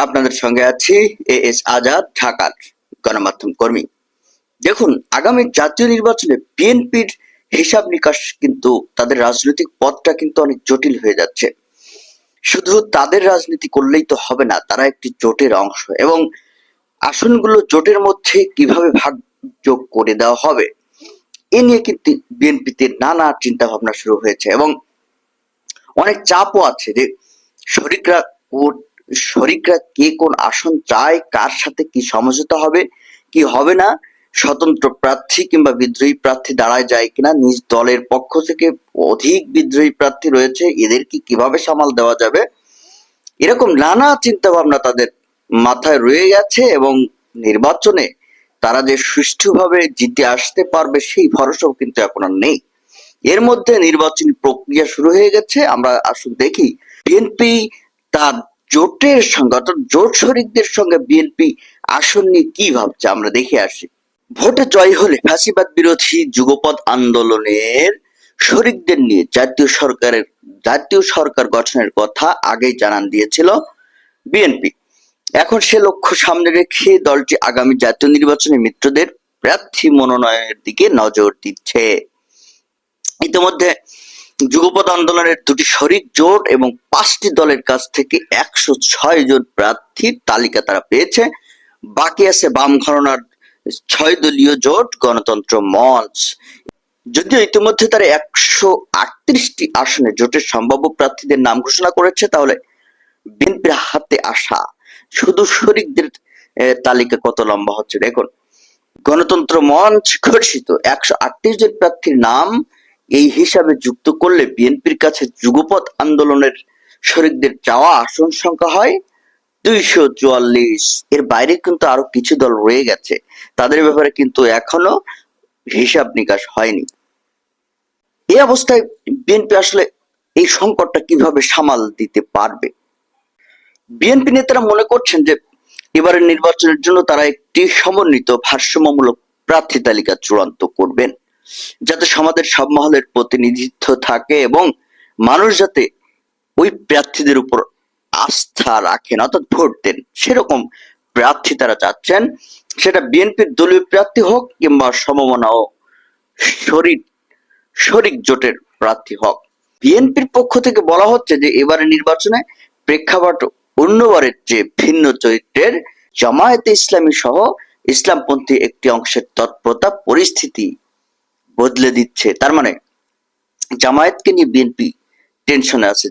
আপনাদের সঙ্গে আছি এ এস আজাদ, ঢাকার গণমাধ্যম কর্মী। দেখুন, আগামী জাতীয় নির্বাচনে বিএনপির হিসাব নিকাশ কিন্তু তাদের রাজনৈতিক পথটা কিন্তু অনেক জটিল হয়ে যাচ্ছে। শুধু তাদের রাজনীতি করলেই তো হবে না, তারা একটি জোটের অংশ এবং আসনগুলো জোটের মধ্যে কীভাবে ভাগ যোগ করে দেওয়া হবে, এ নিয়ে কিন্তু বিএনপিতে নানা চিন্তা ভাবনা শুরু হয়েছে এবং অনেক চাপও আছে যে শরিকরা কোন- শরিকরা কে কোন আসন চায়, কার সাথে কি সমঝোতা হবে, কি হবে না, স্বতন্ত্র প্রার্থী কিংবা বিদ্রোহী প্রার্থী দাঁড়ায় যায় কিনা, নিজ দলের পক্ষ থেকে অধিক বিদ্রোহী প্রার্থী রয়েছে, এদের কি কীভাবে সামাল দেওয়া যাবে? এরকম নানা চিন্তা ভাবনা তাদের মাথায় রয়ে গেছে এবং নির্বাচনে তারা যে সুষ্ঠুভাবে জিতে আসতে পারবে সেই ভরসাও কিন্তু এখন আর নেই। এর মধ্যে নির্বাচনী প্রক্রিয়া শুরু হয়ে গেছে, আমরা আসুন দেখি। বিএনপি তার জোটের সঙ্গে, অর্থাৎ জোট শরিকদের সঙ্গে বিএনপি আসন নিয়ে কি ভাবছে? আমরা দেখে আসি। ভোটে জয় হলে ফ্যাসিবাদ বিরোধী যুগপৎ আন্দোলনের শরিকদের নিয়ে জাতীয় সরকারের, জাতীয় সরকার গঠনের কথা আগেই জানান দিয়েছিল বিএনপি এখন সে লক্ষ্য সামনে রেখে দলটি আগামী জাতীয় নির্বাচনে মিত্রদের প্রার্থী মনোনয়নের দিকে নজর দিচ্ছে। ইতিমধ্যে যুগপৎ আন্দোলনের দুটি শরিক জোট এবং পাঁচটি দলের কাছ থেকে একশো ছয় জন প্রার্থীর তালিকা তারা পেয়েছে। বাকি আছে বাম ঘরনার ছয় দলীয় জোট, গণতন্ত্র মঞ্চ। যদিও ইতিমধ্যে তারা একশো আটত্রিশটি আসনে জোটের সম্ভাব্য প্রার্থীদের নাম ঘোষণা করেছে, তাহলে বিএনপির হাতে আসা শুধু শরিকদের তালিকা কত লম্বা হচ্ছে? দেখুন, গণতন্ত্র মঞ্চ ঘোষিত একশো আটত্রিশ জন প্রার্থীর নাম এই হিসাবে যুক্ত করলে বিএনপির কাছে যুগপৎ আন্দোলনের শরিকদের চাওয়া আসন সংখ্যা হয় দুইশো চুয়াল্লিশ। এর বাইরে কিন্তু আরও কিছু দল রয়ে গেছে। তাদের ব্যাপারে কিন্তু এখনও হিসাব নিকাশ হয়নি। এই অবস্থায় বিএনপি আসলে এই সংকটটা কীভাবে সামাল দিতে পারবে? বিএনপি নেতারা মনে করছেন যে এবারের নির্বাচনের জন্য তারা একটি সমন্বিত ভারসাম্যমূলক প্রার্থী তালিকা চূড়ান্ত করবেন। যাতে সমাজের সব মহলের প্রতিনিধিত্ব থাকে এবং মানুষ যাতে ওই প্রার্থীদের উপর আস্থা রাখেন, অর্থাৎ ভোট দেন। সেরকম প্রার্থী তারা চাচ্ছেন। সেটা বিএনপির দলীয় প্রার্থী হোক কিংবা সমমনা ও শরিক শরিক জোটের প্রার্থী হোক। বিএনপির পক্ষ থেকে বলা হচ্ছে যে এবারে নির্বাচনে প্রেক্ষাপট অন্যবারের যে ভিন্ন চরিত্রের জামায়াতে ইসলামী সহ ইসলামপন্থী একটি অংশের তৎপরতা, পরিস্থিতি বদলে দিচ্ছে। তার মানে জামায়াতকে নিয়ে বিএনপি টেনশনে আছে।